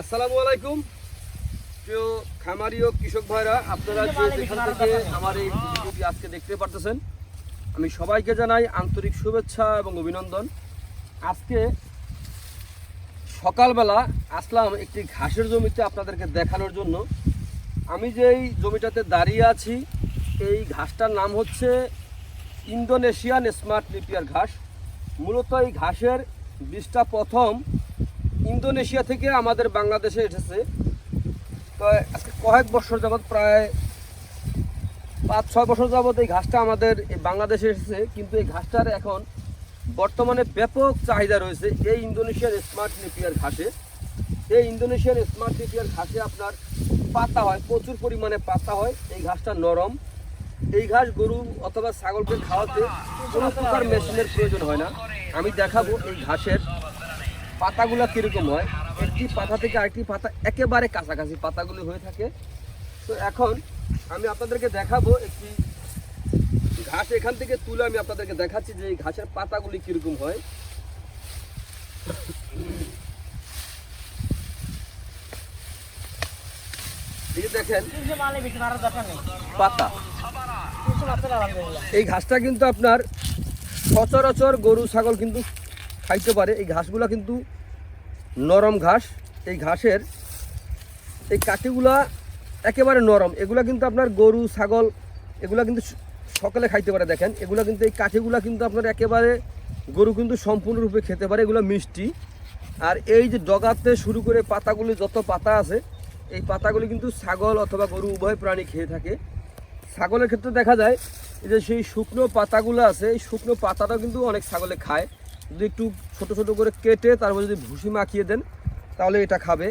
আসসালামু আলাইকুম। প্রিয় খামারি ও কৃষক ভাইরা আপনারা যে যেখান থেকে আমার এই ভিডিওটি আজকে দেখতে পারতেছেন আমি সবাইকে জানাই আন্তরিক শুভেচ্ছা এবং অভিনন্দন। আজকে সকালবেলা আসলাম একটি ঘাসের জমিতে আপনাদেরকে দেখানোর জন্য। আমি যেই জমিটাতে দাঁড়িয়ে আছি এই ঘাসটার নাম হচ্ছে ইন্দোনেশিয়ান স্মার্ট লিপিয়ার ঘাস। মূলত এই ঘাসের বীজটা প্রথম ইন্দোনেশিয়া থেকে আমাদের বাংলাদেশে এসেছে। তো আজকে কয়েক বছর যাবৎ প্রায় পাঁচ, ছয় বছর যাবৎ এই ঘাসটা আমাদের বাংলাদেশে এসেছে। কিন্তু এই ঘাসটার এখন বর্তমানে ব্যাপক চাহিদা রয়েছে এই ইন্দোনেশিয়ার স্মার্ট নেপিয়ার ঘাসে। এই ইন্দোনেশিয়ার স্মার্ট নেপিয়ার ঘাসে আপনার পাতা হয়, প্রচুর পরিমাণে পাতা হয়। এই ঘাসটা নরম। এই ঘাস গরু অথবা ছাগলকে খাওয়াতে কোনো প্রকার মেশিনের প্রয়োজন হয় না। আমি দেখাবো এই ঘাসের পাতাগুলো কীরকম হয়? একটি পাতা থেকে আরেকটি পাতা একেবারে কাছাকাছি পাতাগুলো হয়ে থাকে। তো এখন আমি আপনাদেরকে দেখাবো একটি ঘাস। এখান থেকে তুলে আমি আপনাদেরকে দেখাচ্ছি যে এই ঘাসের পাতাগুলি কীরকম হয়। দেখেন, পাতা। এই ঘাসটা কিন্তু আপনার সচরাচর গরু, ছাগল কিন্তু খাইতে পারে। এই ঘাসগুলো কিন্তু নরম ঘাস। এই ঘাসের এই কাঠিগুলা একেবারে নরম। এগুলা কিন্তু আপনার গরু, ছাগল, এগুলা কিন্তু সকালে খাইতে পারে, দেখেন। এগুলা কিন্তু এই কাঠিগুলা কিন্তু আপনার একেবারে গরু কিন্তু সম্পূর্ণরূপে খেতে পারে। এগুলো মিষ্টি। আর এই যে ডগাতে শুরু করে পাতাগুলি, যত পাতা আছে, এই পাতাগুলি কিন্তু ছাগল অথবা গরু উভয় প্রাণী খেয়ে থাকে। ছাগলের ক্ষেত্রে দেখা যায় যে সেই শুকনো পাতাগুলো আছে, এই শুকনো পাতাটাও কিন্তু অনেক ছাগলে খায়। যদি একটু ছোট ছোট করে কেটে তারপর যদি ভুসি মাখিয়ে দেন, তাহলে এটা খাবে।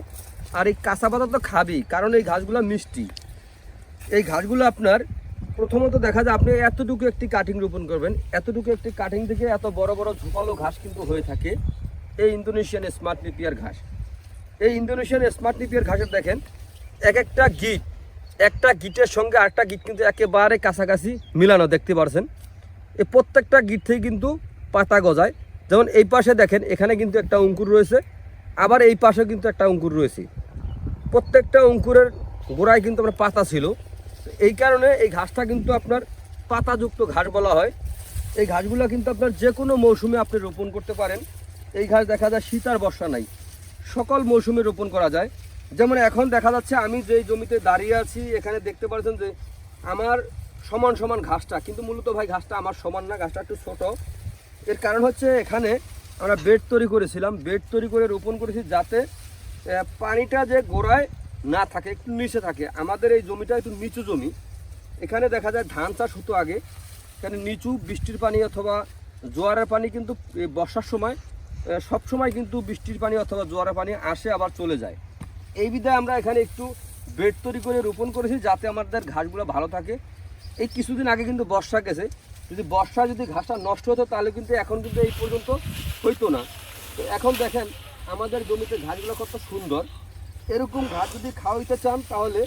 আর এই কাঁচা পাতা তো খাবেই, কারণ এই ঘাসগুলো মিষ্টি। এই ঘাসগুলো আপনার, প্রথমত দেখা যায় আপনি এতটুকু একটি কাটিং রোপণ করবেন। এতটুকু একটি কাটিং থেকে এত বড় বড় ঝোপালো ঘাস কিন্তু হয়ে থাকে। এই ইন্দোনেশিয়ান স্মার্ট লিপিয়ার ঘাস। এই ইন্দোনেশিয়ান স্মার্ট লিপিয়ার ঘাসের দেখেন, এক একটা গিট, একটা গিটের সঙ্গে আরেকটা গিট কিন্তু একেবারে কাছাকাছি মিলানো, দেখতে পারছেন? এই প্রত্যেকটা গিট থেকে কিন্তু পাতা গজায়। যেমন এই পাশে দেখেন, এখানে কিন্তু একটা অঙ্কুর রয়েছে, আবার এই পাশে কিন্তু একটা অঙ্কুর রয়েছে। প্রত্যেকটা অঙ্কুরের গোড়ায় কিন্তু আপনার পাতা ছিল। এই কারণে এই ঘাসটা কিন্তু আপনার পাতাযুক্ত ঘাস বলা হয়। এই ঘাসগুলো কিন্তু আপনার যে কোনো মৌসুমে আপনি রোপণ করতে পারেন। এই ঘাস দেখা যায় শীত আর বর্ষা নাই। সকল মৌসুমে রোপণ করা যায়। যেমন এখন দেখা যাচ্ছে আমি যেই জমিতে দাঁড়িয়ে আছি, এখানে দেখতে পাচ্ছেন যে আমার সমান সমান ঘাসটা, কিন্তু মূলত ভাই ঘাসটা আমার সমান না, ঘাসটা একটু ছোট। এর কারণ হচ্ছে এখানে আমরা বেড তৈরি করেছিলাম। বেড তৈরি করে রোপণ করেছি যাতে পানিটা যে গোড়ায় না থাকে, একটু নিচে থাকে। আমাদের এই জমিটা একটু নিচু জমি। এখানে দেখা যায় ধান চাষ হতো আগে। এখানে নিচু বৃষ্টির পানি অথবা জোয়ারের পানি কিন্তু বর্ষার সময় সব সময় কিন্তু বৃষ্টির পানি অথবা জোয়ারের পানি আসে, আবার চলে যায়। এই বিধায় আমরা এখানে একটু বেড তৈরি করে রোপণ করেছি যাতে আমাদের ঘাসগুলো ভালো থাকে। এই কিছুদিন আগে কিন্তু বর্ষা গেছে। যদি বর্ষা যদি ঘাসটা নষ্ট হতো, তাহলে কিন্তু এখন কিন্তু এই পর্যন্ত হইতো না। তো এখন দেখেন, আমাদের জমিতে ঘাসগুলো কত সুন্দর। এরকম ঘাস যদি খাওয়াইতে চান, তাহলে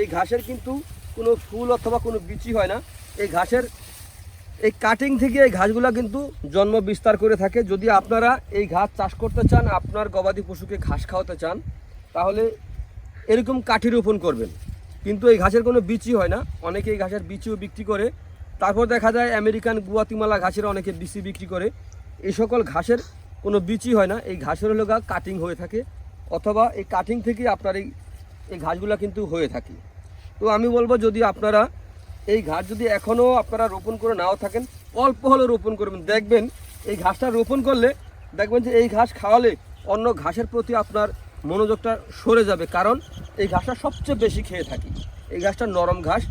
এই ঘাসের কিন্তু কোনো ফুল অথবা কোনো বিচি হয় না। এই ঘাসের, এই কাটিং থেকে এই ঘাসগুলো কিন্তু জন্ম বিস্তার করে থাকে। যদি আপনারা এই ঘাস চাষ করতে চান, আপনার গবাদি পশুকে ঘাস খাওয়াতে চান, তাহলে এরকম কাঠি রোপণ করবেন। কিন্তু এই ঘাসের কোনো বিচি হয় না। অনেকে এই ঘাসের বিচিও বিক্রি করে। তারপর দেখা যায় আমেরিকান গুয়াতিমালা ঘাসের অনেকে বিচি বিক্রি করে। এই সকল ঘাসের কোনো বিচি হয় না, এই ঘাসের হলো গা কাটিং হয়ে থাকে, অথবা এই কাটিং থেকে আপনার এই এই ঘাসগুলো কিন্তু হয়ে থাকে। তো আমি বলব যদি আপনারা এই ঘাস যদি এখনও আপনারা রোপণ করে নাও থাকেন, অল্প হলেও রোপণ করবেন। দেখবেন এই ঘাসটা রোপণ করলে দেখবেন যে এই ঘাস খাওয়ালে অন্য ঘাসের প্রতি আপনার মনোযোগটা সরে যাবে, কারণ এই ঘাসটা সবচেয়ে বেশি খেয়ে থাকি। এই ঘাসটা নরম ঘাস,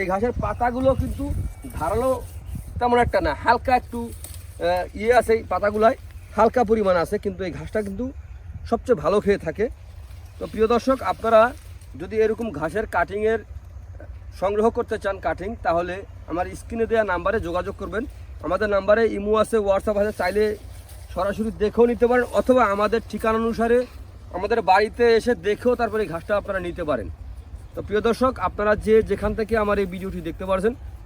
এই ঘাসের পাতাগুলো কিন্তু ধারালো তেমন একটা না, হালকা একটু ইয়ে আছে এই পাতাগুলায়, হালকা পরিমাণ আছে, কিন্তু এই ঘাসটা কিন্তু সবচেয়ে ভালো খেয়ে থাকে। তো প্রিয় দর্শক, আপনারা যদি এরকম ঘাসের কাটিংয়ের সংগ্রহ করতে চান কাটিং তাহলে আমার স্ক্রিনে দেওয়া নাম্বারে যোগাযোগ করবেন। আমাদের নাম্বারে ইমো আছে হোয়াটসঅ্যাপ আছে, চাইলে সরাসরি দেখেও নিতে পারেন, অথবা আমাদের ঠিকানা অনুসারে আমাদের বাড়িতে এসে দেখেও তারপরে ঘাসটা আপনারা নিতে পারেন। তো প্রিয় দর্শক, আপনারা যে যেখান থেকে আমার এই ভিডিওটি দেখতে পারছেন